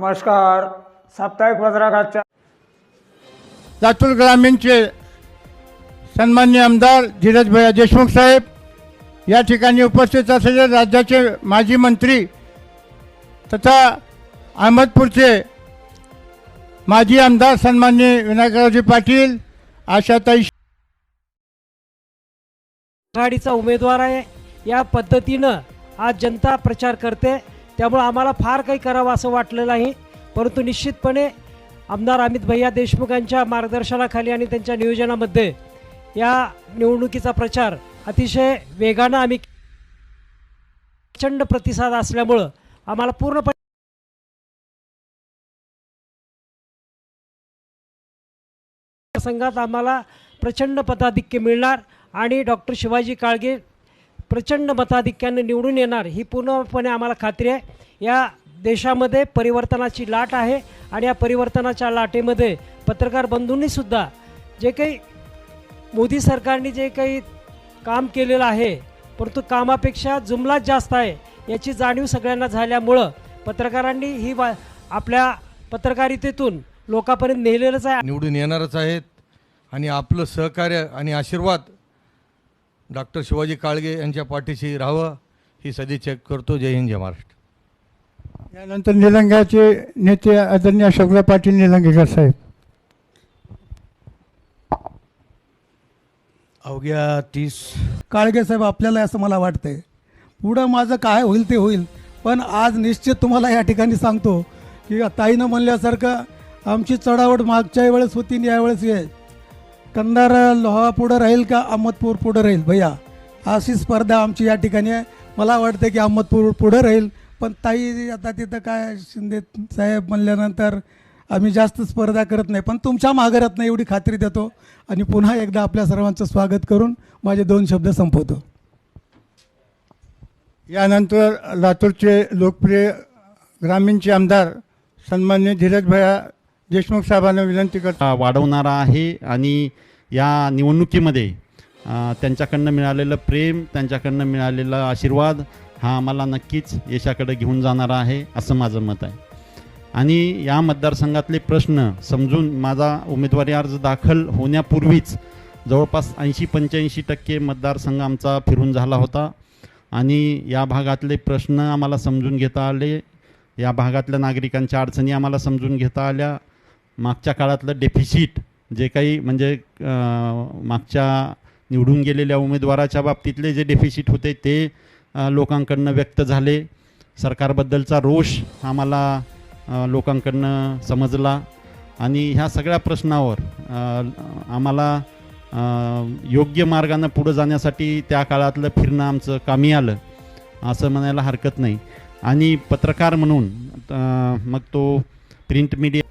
नमस्कार साप्ताहिक पत्रकाच्या लातूर ग्रामीणचे सन्मान्य आमदार धीरजभैया देशमुख साहेब या ठिकाणी उपस्थित असलेले राज्याचे माजी मंत्री तथा अहमदपूरचे माजी आमदार सन्मान्य विनायकरावजी पाटील आशाताई आघाडीचा उमेदवार आहे. या पद्धतीनं आज जनता प्रचार करते. त्यामुळं आम्हाला फार काही करावं असं वाटलं नाही. परंतु निश्चितपणे आमदार अमित भैया देशमुखांच्या मार्गदर्शनाखाली आणि त्यांच्या नियोजनामध्ये या निवडणुकीचा प्रचार अतिशय वेगानं आम्ही प्रचंड प्रतिसाद असल्यामुळं आम्हाला पूर्णपणे संघात आम्हाला प्रचंड पदाधिक्य मिळणार आणि डॉक्टर शिवाजी काळगे प्रचंड मताधिक्याने निवडून येणार ही पूर्णपणे आम्हाला खात्री आहे. या देशामध्ये परिवर्तनाची लाट आहे आणि या परिवर्तनाच्या लाटेमध्ये पत्रकार बंधूंनी सुद्धा जे काही मोदी सरकारने जे काही काम केलेलं आहे परंतु कामापेक्षा जुमलाच जास्त आहे याची जाणीव सगळ्यांना झाल्यामुळं पत्रकारांनी ही वा आपल्या पत्रकारितेतून लोकांपर्यंत नेलेलंच आहे. निवडून येणारच आहेत आणि आपलं सहकार्य आणि आशीर्वाद डॉक्टर शिवाजी काळगे यांच्या पाठीशी राहावं ही सदिच्छा करतो. जय हिंद जय महाराष्ट्र. यानंतर निलंग्याचे नेते आदरणीय अशोकराव पाटील निलंगेकर साहेब. अवघ्या तीस काळगे साहेब आपल्याला असं मला वाटतंय पुढं माझं काय होईल ते होईल पण आज निश्चित तुम्हाला या ठिकाणी सांगतो की ताईनं म्हणल्यासारखं आमची चढावड मागच्या वेळेस होती आणि यावेळेस आहे. कंधार लोहा पुढं राहील का अहमदपूर पुढं राहील? भैया अशी स्पर्धा आमची या ठिकाणी आहे. मला वाटतं की अहमदपूर पुढं राहील. पण ताई आता तिथं काय शिंदे साहेब म्हणल्यानंतर आम्ही जास्त स्पर्धा करत नाही. पण तुमच्या माघारात एवढी खात्री देतो आणि पुन्हा एकदा आपल्या सर्वांचं स्वागत करून माझे दोन शब्द संपवतो. यानंतर लातूरचे लोकप्रिय ग्रामीणचे आमदार सन्मान्य धीरजभया देशमुख साहेबांना विनंती करतो. वाढवणारा आहे आणि या निवडणुकीमध्ये त्यांच्याकडनं मिळालेलं प्रेम त्यांच्याकडनं मिळालेला आशीर्वाद हा आम्हाला नक्कीच यशाकडे घेऊन जाणारा आहे असं माझं मत आहे. आणि या मतदारसंघातले प्रश्न समजून माझा उमेदवारी अर्ज दाखल होण्यापूर्वीच जवळपास ऐंशी पंच्याऐंशी टक्के मतदारसंघ आमचा फिरून झाला होता आणि या भागातले प्रश्न आम्हाला समजून घेता आले. या भागातल्या नागरिकांच्या अडचणी आम्हाला समजून घेता आल्या. मागच्या काळातलं डेफिसिट जे काही म्हणजे मागच्या निवडून गेलेल्या उमेदवाराच्या बाबतीतले जे डेफिसिट होते ते लोकांकडनं व्यक्त झाले. सरकारबद्दलचा रोष आम्हाला लोकांकडनं समजला. आणि ह्या सगळ्या प्रश्नावर आम्हाला योग्य मार्गानं पुढं जाण्यासाठी त्या काळातलं फिरणं आमचं कामी आलं असं म्हणायला हरकत नाही. आणि पत्रकार म्हणून मग तो प्रिंट मीडिया